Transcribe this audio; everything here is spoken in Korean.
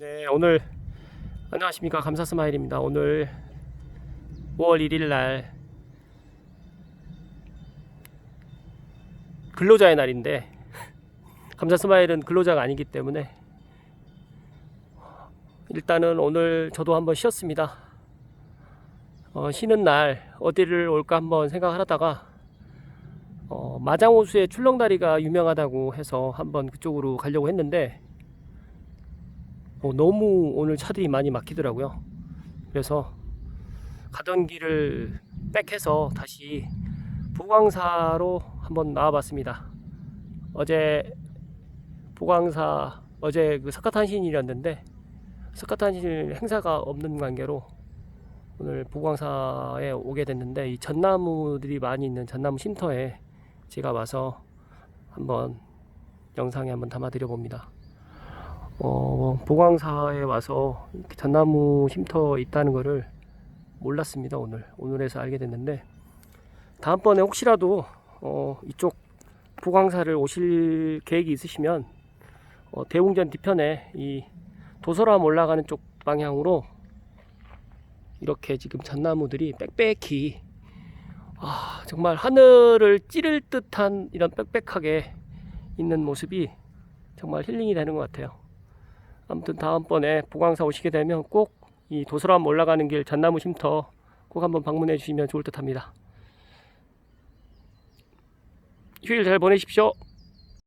네, 오늘 안녕하십니까 감사 스마일입니다. 오늘 5월 1일 날 근로자의 날인데 감사 스마일은 근로자가 아니기 때문에 일단은 오늘 저도 한번 쉬었습니다. 어, 쉬는 날 어디를 올까 한번 생각하다가 어, 마장호수의 출렁다리가 유명하다고 해서 한번 그쪽으로 가려고 했는데 어, 너무 오늘 차들이 많이 막히더라고요. 그래서 가던 길을 백해서 다시 보광사로 한번 나와봤습니다. 어제 보광사 어제 그 석가탄신일이었는데 석가탄신 행사가 없는 관계로 오늘 보광사에 오게 됐는데 이 전나무들이 많이 있는 전나무 쉼터에 제가 와서 한번 영상에 한번 담아드려 봅니다. 어, 보광사에 와서 이렇게 전나무 쉼터 있다는 거를 몰랐습니다 오늘 오늘에서 알게 됐는데 다음번에 혹시라도 어, 이쪽 보광사를 오실 계획이 있으시면 어, 대웅전 뒤편에 이 도서람 올라가는 쪽 방향으로 이렇게 지금 전나무들이 빽빽히 아, 정말 하늘을 찌를 듯한 이런 빽빽하게 있는 모습이 정말 힐링이 되는 것 같아요. 아무튼 다음번에 보광사 오시게 되면 꼭 이 도서람 올라가는 길 전나무 쉼터 꼭 한번 방문해 주시면 좋을 듯 합니다. 휴일 잘 보내십시오.